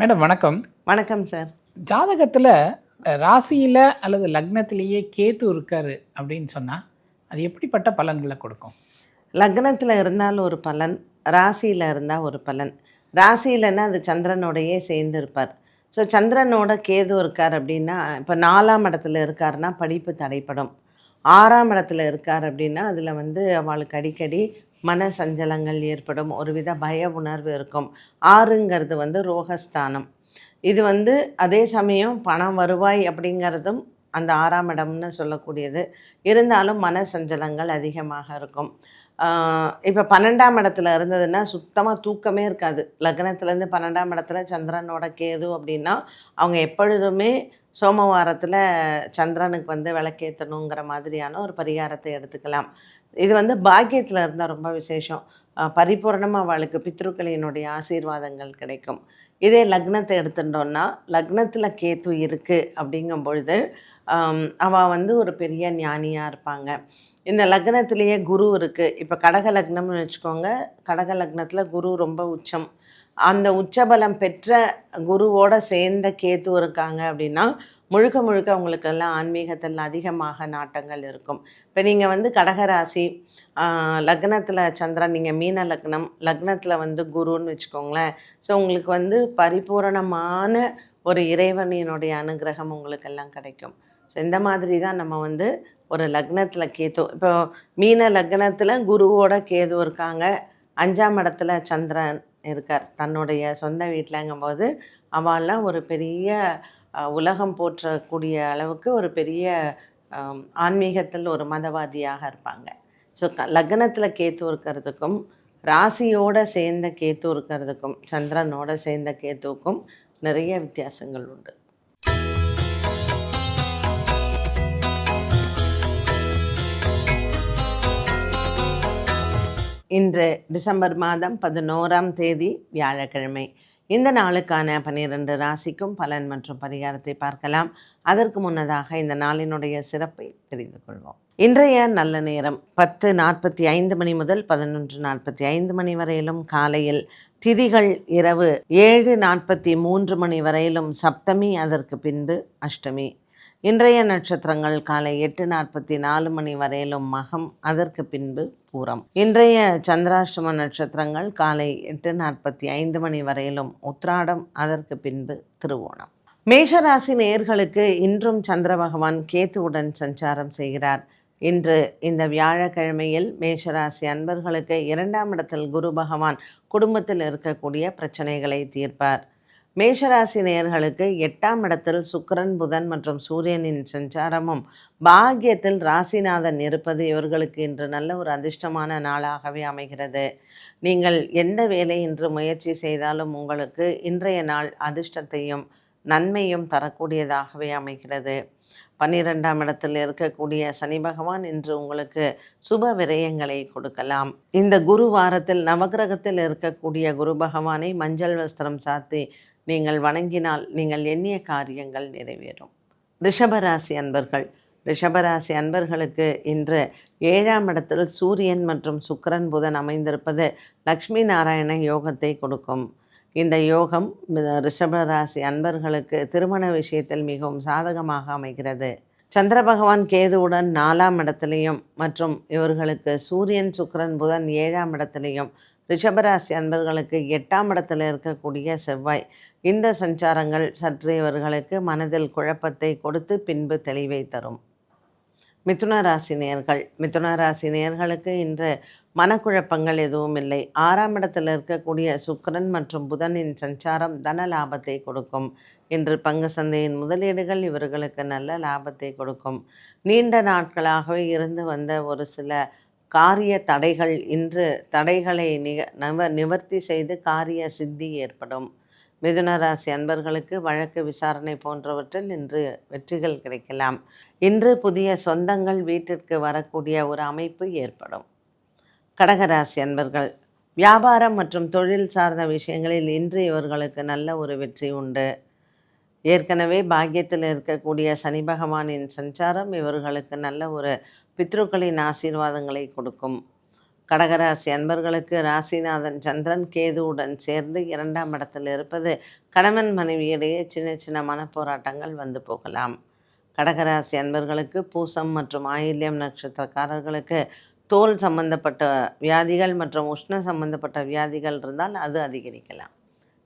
Madam வணக்கம். வணக்கம் sir ஜாதகத்தில் ராசியில் அல்லது லக்னத்திலேயே கேத்து இருக்காரு அப்படின்னு சொன்னால் அது எப்படிப்பட்ட பலன்களை கொடுக்கும்? லக்னத்தில் இருந்தால் ஒரு பலன் ராசியில் இருந்தால் ஒரு பலன். ராசியிலன்னா அது சந்திரனோடையே சேர்ந்து இருப்பார். ஸோ சந்திரனோட கேது இருக்கார் அப்படின்னா இப்போ நாலாம் இடத்துல இருக்காருன்னா படிப்பு தடைப்படும். ஆறாம் இடத்துல இருக்கார் அப்படின்னா அதில் வந்து அவளுக்கு அடிக்கடி மன சஞ்சலங்கள் ஏற்படும் ஒருவித பய உணர்வு இருக்கும். ஆறுங்கிறது வந்து ரோகஸ்தானம். இது வந்து அதே சமயம் பணம் வருவாய் அப்படிங்கிறதும் அந்த ஆறாம் இடம்னு சொல்லக்கூடியது. இருந்தாலும் மன சஞ்சலங்கள் அதிகமாக இருக்கும். இப்போ பன்னெண்டாம் இடத்துல இருந்ததுன்னா சுத்தமாக தூக்கமே இருக்காது. லக்னத்துலேருந்து பன்னெண்டாம் இடத்துல சந்திரனோட கேது அப்படின்னா அவங்க எப்பொழுதுமே சோமவாரத்தில் சந்திரனுக்கு வந்து விளக்கேற்றணுங்கிற மாதிரியான ஒரு பரிகாரத்தை எடுத்துக்கலாம். இது வந்து பாக்கியத்தில் இருந்தால் ரொம்ப விசேஷம். பரிபூர்ணமாக அவளுக்கு பித்ருக்களினுடைய ஆசீர்வாதங்கள் கிடைக்கும். இதே லக்னத்தை எடுத்துட்டோன்னா லக்னத்தில் கேத்து இருக்குது அப்படிங்கும் பொழுது அவள் வந்து ஒரு பெரிய ஞானியாக இருப்பாங்க. இந்த லக்னத்திலேயே குரு இருக்குது இப்போ கடக லக்னம்னு வச்சுக்கோங்க. கடக லக்னத்தில் குரு ரொம்ப உச்சம். அந்த உச்சபலம் பெற்ற குருவோட சேர்ந்த கேத்து இருக்காங்க அப்படின்னா முழுக்க முழுக்க அவங்களுக்கெல்லாம் ஆன்மீகத்தில் அதிகமாக நாட்டங்கள் இருக்கும். இப்போ நீங்கள் வந்து கடகராசி லக்னத்தில் சந்திரன் நீங்கள் மீன லக்னம் லக்னத்தில் வந்து குருன்னு வச்சுக்கோங்களேன். ஸோ உங்களுக்கு வந்து பரிபூரணமான ஒரு இறைவனினுடைய அனுகிரகம் உங்களுக்கெல்லாம் கிடைக்கும். ஸோ இந்த மாதிரி தான் நம்ம வந்து ஒரு லக்னத்தில் கேது இப்போ மீன லக்னத்தில் குருவோட கேது இருக்காங்க. அஞ்சாம் இடத்துல சந்திரன் இருக்கார். தன்னுடைய சொந்த வீட்டிலங்கும்போது அவெல்லாம் ஒரு பெரிய உலகம் போற்றக்கூடிய அளவுக்கு ஒரு பெரிய ஆன்மீகத்தில் ஒரு மதவாதியாக இருப்பாங்க. ஸோ க லக்னத்தில் கேத்து இருக்கிறதுக்கும் ராசியோடு சேர்ந்த கேத்து இருக்கிறதுக்கும் சந்திரனோட சேர்ந்த கேத்துவுக்கும் நிறைய வித்தியாசங்கள் உண்டு. இன்று டிசம்பர் மாதம் பதினோராம் தேதி வியாழக்கிழமை. இந்த நாளுக்கான பனிரெண்டு ராசிக்கும் பலன் மற்றும் பரிகாரத்தை பார்க்கலாம். அதற்கு முன்னதாக இந்த நாளினுடைய சிறப்பை தெரிந்து கொள்வோம். இன்றைய நல்ல நேரம் பத்து நாற்பத்தி ஐந்து மணி முதல் பதினொன்று நாற்பத்தி ஐந்து மணி வரையிலும் காலையில் திதிகள் இரவு ஏழு நாற்பத்தி மூன்று மணி வரையிலும் சப்தமி அதற்கு பின்பு அஷ்டமி. இன்றைய நட்சத்திரங்கள் காலை எட்டு நாற்பத்தி நாலு மணி வரையிலும் மகம் அதற்கு பின்பு பூரம். இன்றைய சந்திராஷ்டம நட்சத்திரங்கள் காலை எட்டு நாற்பத்தி ஐந்து மணி வரையிலும் உத்ராடம் அதற்கு பின்பு திருவோணம். மேஷராசி நேர்களுக்கு இன்றும் சந்திர பகவான் கேத்துவுடன் சஞ்சாரம் செய்கிறார். இன்று இந்த வியாழக்கிழமையில் மேஷராசி அன்பர்களுக்கு இரண்டாம் இடத்தில் குரு பகவான் குடும்பத்தில் இருக்கக்கூடிய பிரச்சனைகளை தீர்ப்பார். மேஷராசி நேயர்களுக்கு எட்டாம் இடத்தில் சுக்கரன் புதன் மற்றும் சூரியனின் சஞ்சாரமும் பாக்கியத்தில் ராசிநாதன் இருப்பது இவர்களுக்கு இன்று நல்ல ஒரு அதிர்ஷ்டமான நாளாகவே அமைகிறது. நீங்கள் எந்த வேலை இன்று முயற்சி செய்தாலும் உங்களுக்கு இன்றைய நாள் அதிர்ஷ்டத்தையும் நன்மையும் தரக்கூடியதாகவே அமைகிறது. பன்னிரெண்டாம் இடத்தில் இருக்கக்கூடிய சனி பகவான் இன்று உங்களுக்கு சுப விரயங்களை கொடுக்கலாம். இந்த குரு வாரத்தில் நவகிரகத்தில் இருக்கக்கூடிய குரு பகவானை மஞ்சள் வஸ்திரம் சாத்தி நீங்கள் வணங்கினால் நீங்கள் எண்ணிய காரியங்கள் நிறைவேறும். ரிஷபராசி அன்பர்கள் ரிஷபராசி அன்பர்களுக்கு இன்று ஏழாம் இடத்தில் சூரியன் மற்றும் சுக்கரன் புதன் அமைந்திருப்பது லக்ஷ்மி நாராயண யோகத்தை கொடுக்கும். இந்த யோகம் ரிஷபராசி அன்பர்களுக்கு திருமண விஷயத்தில் மிகவும் சாதகமாக அமைகிறது. சந்திர பகவான் கேதுவுடன் நாலாம் இடத்துலையும் மற்றும் இவர்களுக்கு சூரியன் சுக்கரன் புதன் ஏழாம் இடத்துலையும் ரிஷபராசி அன்பர்களுக்கு எட்டாம் இடத்தில் இருக்கக்கூடிய செவ்வாய் இந்த சஞ்சாரங்கள் சற்று இவர்களுக்கு மனதில் குழப்பத்தை கொடுத்து பின்பு தெளிவை தரும். மிதுன ராசி நேர்கள். மிதுன ராசி நேர்களுக்கு இன்று மனக்குழப்பங்கள் எதுவும் இல்லை. ஆறாம் இடத்தில் இருக்கக்கூடிய சுக்கரன் மற்றும் புதனின் சஞ்சாரம் தன லாபத்தை கொடுக்கும். இன்று பங்கு சந்தையின் முதலீடுகள் இவர்களுக்கு நல்ல லாபத்தை கொடுக்கும். நீண்ட நாட்களாகவே இருந்து வந்த ஒரு சில காரிய தடைகள் இன்று தடைகளை நிக நிவர்த்தி செய்து காரிய சித்தி ஏற்படும். மிதுன ராசி அன்பர்களுக்கு வழக்கு விசாரணை போன்றவற்றில் இன்று வெற்றிகள் கிடைக்கலாம். இன்று புதிய சொந்தங்கள் வீட்டிற்கு வரக்கூடிய ஒரு அமைப்பு ஏற்படும். கடகராசி அன்பர்கள் வியாபாரம் மற்றும் தொழில் சார்ந்த விஷயங்களில் இன்று இவர்களுக்கு நல்ல ஒரு வெற்றி உண்டு. ஏற்கனவே பாக்கியத்தில் இருக்கக்கூடிய சனி பகவானின் சஞ்சாரம் இவர்களுக்கு நல்ல ஒரு பித்ருக்களின் ஆசீர்வாதங்களை கொடுக்கும். கடகராசி அன்பர்களுக்கு ராசிநாதன் சந்திரன் கேதுவுடன் சேர்ந்து இரண்டாம் இடத்தில் இருப்பது கணவன் மனைவியிடையே சின்ன சின்ன மனப்போராட்டங்கள் வந்து போகலாம். கடகராசி அன்பர்களுக்கு பூசம் மற்றும் ஆயில்யம் நட்சத்திரக்காரர்களுக்கு தோல் சம்பந்தப்பட்ட வியாதிகள் மற்றும் உஷ்ண சம்பந்தப்பட்ட வியாதிகள் இருந்தால் அது அதிகரிக்கலாம்.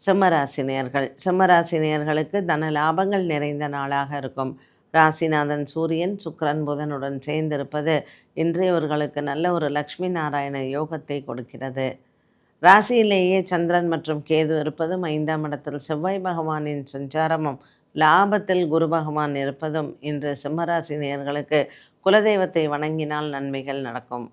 சிம்மராசி நேயர்கள் சிம்மராசி தன லாபங்கள் நிறைந்த நாளாக இருக்கும். ராசிநாதன் சூரியன் சுக்கரன் புதனுடன் சேர்ந்திருப்பது இன்று இவர்களுக்கு நல்ல ஒரு லக்ஷ்மி நாராயண யோகத்தை கொடுக்கிறது. ராசியிலேயே சந்திரன் மற்றும் கேது இருப்பதும் ஐந்தாம் இடத்தில் செவ்வாய் பகவானின் சஞ்சாரமும் லாபத்தில் குரு பகவான் இருப்பதும் இன்று சிம்மராசி நேர்களுக்கு குலதெய்வத்தை வணங்கினால் நன்மைகள் நடக்கும்.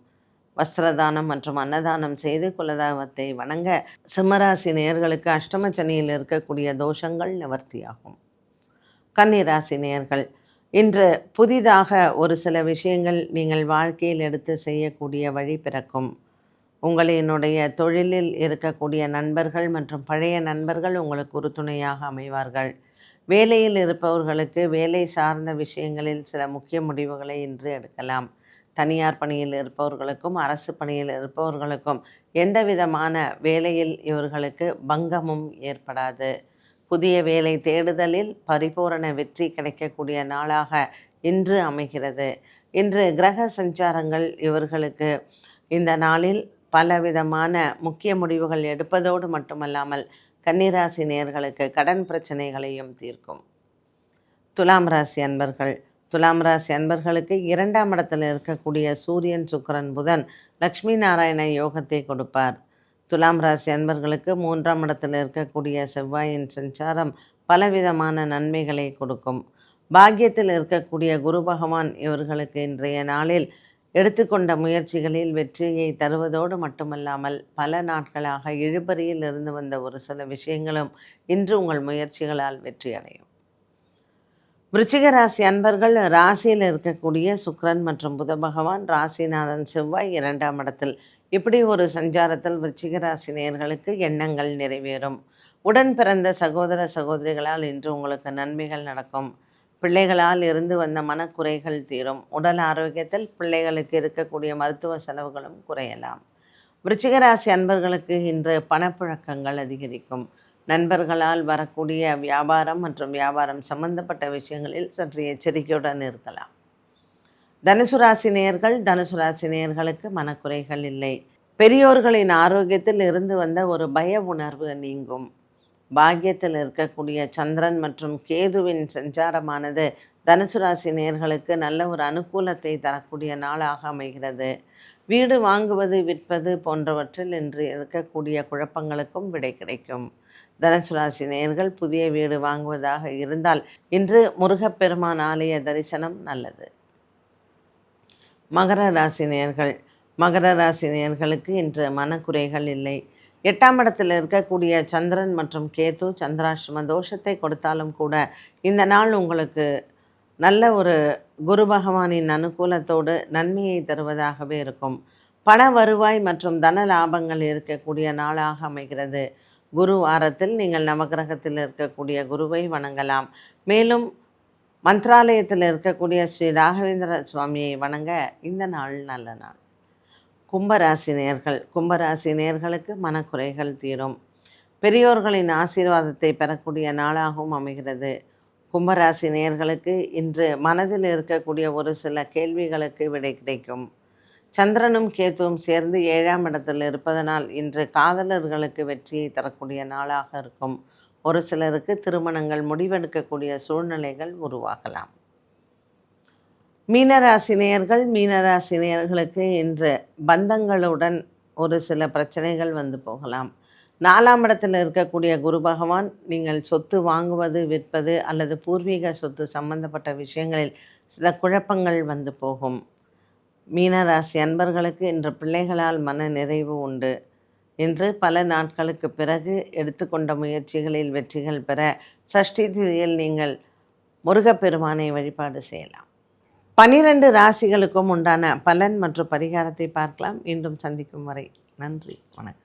வஸ்திரதானம் மற்றும் அன்னதானம் செய்து குலதெய்வத்தை வணங்க சிம்மராசி நேயர்களுக்கு அஷ்டம சனியில் இருக்கக்கூடிய தோஷங்கள் நிவர்த்தியாகும். கன்னிராசி நேர்கள் இன்று புதிதாக ஒரு சில விஷயங்கள் நீங்கள் வாழ்க்கையில் எடுத்து செய்யக்கூடிய வழி பிறக்கும். உங்களினுடைய தொழிலில் இருக்கக்கூடிய நண்பர்கள் மற்றும் பழைய நண்பர்கள் உங்களுக்கு உறுதுணையாக அமைவார்கள். வேலையில் இருப்பவர்களுக்கு வேலை சார்ந்த விஷயங்களில் சில முக்கிய முடிவுகளை இன்று எடுக்கலாம். தனியார் பணியில் இருப்பவர்களுக்கும் அரசு பணியில் இருப்பவர்களுக்கும் எந்த விதமான வேலையில் இவர்களுக்கு பங்கமும் ஏற்படாது. புதிய வேலை தேடுதலில் பரிபூரண வெற்றி கிடைக்கக்கூடிய நாளாக இன்று அமைகிறது. இன்று கிரக சஞ்சாரங்கள் இவர்களுக்கு இந்த நாளில் பலவிதமான முக்கிய முடிவுகள் எடுப்பதோடு மட்டுமல்லாமல் கன்னிராசி நேர்களுக்கு கடன் பிரச்சனைகளையும் தீர்க்கும். துலாம் ராசி அன்பர்கள். துலாம் ராசி அன்பர்களுக்கு இரண்டாம் இடத்தில் இருக்கக்கூடிய சூரியன் சுக்கிரன் புதன் லக்ஷ்மி நாராயண யோகத்தை கொடுப்பார். துலாம் ராசி அன்பர்களுக்கு மூன்றாம் இடத்தில் இருக்கக்கூடிய செவ்வாயின் சஞ்சாரம் பலவிதமான நன்மைகளை கொடுக்கும். பாக்கியத்தில் இருக்கக்கூடிய குரு பகவான் இவர்களுக்கு இன்றைய நாளில் எடுத்துக்கொண்ட முயற்சிகளில் வெற்றியை தருவதோடு மட்டுமல்லாமல் பல நாட்களாக இழுபறியில் இருந்து வந்த ஒரு சில விஷயங்களும் இன்று உங்கள் முயற்சிகளால் வெற்றி அடையும் விருச்சிக ராசி அன்பர்கள் ராசியில் இருக்கக்கூடிய சுக்ரன் மற்றும் புத பகவான் ராசிநாதன் செவ்வாய் இரண்டாம் இடத்தில் இப்படி ஒரு சஞ்சாரத்தில் விருச்சிகராசி நேர்களுக்கு எண்ணங்கள் நிறைவேறும். உடன் பிறந்த சகோதர சகோதரிகளால் இன்று உங்களுக்கு நன்மைகள் நடக்கும். பிள்ளைகளால் இருந்து வந்த மனக்குறைகள் தீரும். உடல் ஆரோக்கியத்தில் பிள்ளைகளுக்கு இருக்கக்கூடிய மருத்துவ செலவுகளும் குறையலாம். விருச்சிகராசி அன்பர்களுக்கு இன்று பணப்புழக்கங்கள் அதிகரிக்கும். நண்பர்களால் வரக்கூடிய வியாபாரம் மற்றும் வியாபாரம் சம்பந்தப்பட்ட விஷயங்களில் சற்று எச்சரிக்கையுடன் இருக்கலாம். தனுசு ராசி நேர்கள் தனுசு ராசி நேயர்களுக்கு மனக்குறைகள் இல்லை. பெரியோர்களின் ஆரோக்கியத்தில் இருந்து வந்த ஒரு பய உணர்வு நீங்கும். பாக்கியத்தில் இருக்கக்கூடிய சந்திரன் மற்றும் கேதுவின் சஞ்சாரமானது தனுசு ராசி நேர்களுக்கு நல்ல ஒரு அனுகூலத்தை தரக்கூடிய நாளாக அமைகிறது. வீடு வாங்குவது விற்பது போன்றவற்றில் இன்று இருக்கக்கூடிய குழப்பங்களுக்கும் விடை கிடைக்கும். தனுசு ராசி நேர்கள் புதிய வீடு வாங்குவதாக இருந்தால் இன்று முருகப்பெருமான் ஆலய தரிசனம் நல்லது. மகர ராசி நேயர்கள் மகர ராசி நேயர்களுக்கு இன்று மனக்குறைகள் இல்லை. எட்டாம் இடத்தில் இருக்கக்கூடிய சந்திரன் மற்றும் கேது சந்திராஷ்டம தோஷத்தை கொடுத்தாலும் கூட இந்த நாள் உங்களுக்கு நல்ல ஒரு குரு பகவானின் அனுகூலத்தோடு நன்மையை தருவதாகவே இருக்கும். பண வருவாய் மற்றும் தன லாபங்கள் இருக்கக்கூடிய நாளாக அமைகிறது. குரு வாரத்தில் நீங்கள் நவகிரகத்தில் இருக்கக்கூடிய குருவை வணங்கலாம். மேலும் மந்த்ராலயத்தில் இருக்கக்கூடிய ஸ்ரீ ராகவேந்திர சுவாமியை வணங்க இந்த நாள் நல்ல நாள். கும்பராசி நேர்கள் கும்பராசி நேர்களுக்கு மனக்குறைகள் தீரும். பெரியோர்களின் ஆசீர்வாதத்தை பெறக்கூடிய நாளாகவும் அமைகிறது. கும்பராசி நேர்களுக்கு இன்று மனதில் இருக்கக்கூடிய ஒரு சில கேள்விகளுக்கு விடை கிடைக்கும். சந்திரனும் கேத்துவும் சேர்ந்து ஏழாம் இடத்தில் இருப்பதனால் இன்று காதலர்களுக்கு வெற்றியை தரக்கூடிய நாளாக இருக்கும். ஒரு சிலருக்கு திருமணங்கள் முடிவெடுக்கக்கூடிய சூழ்நிலைகள் உருவாகலாம். மீனராசினியர்கள் மீனராசினியர்களுக்கு இன்று பந்தங்களுடன் ஒரு சில பிரச்சனைகள் வந்து போகலாம். நாலாம் இடத்தில் இருக்கக்கூடிய குரு பகவான் நீங்கள் சொத்து வாங்குவது விற்பது அல்லது பூர்வீக சொத்து சம்பந்தப்பட்ட விஷயங்களில் சில குழப்பங்கள் வந்து போகும். மீனராசி அன்பர்களுக்கு இன்று பிள்ளைகளால் மன நிறைவு உண்டு. என்று பல நாட்களுக்கு பிறகு எடுத்துக்கொண்ட முயற்சிகளில் வெற்றிகள் பெற சஷ்டி திதியில் நீங்கள் முருகப்பெருமானை வழிபாடு செய்யலாம். பனிரெண்டு ராசிகளுக்கும் உண்டான பலன் மற்றும் பரிகாரத்தை பார்க்கலாம். மீண்டும் சந்திக்கும் வரை நன்றி. வணக்கம்.